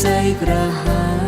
ใจกระหาย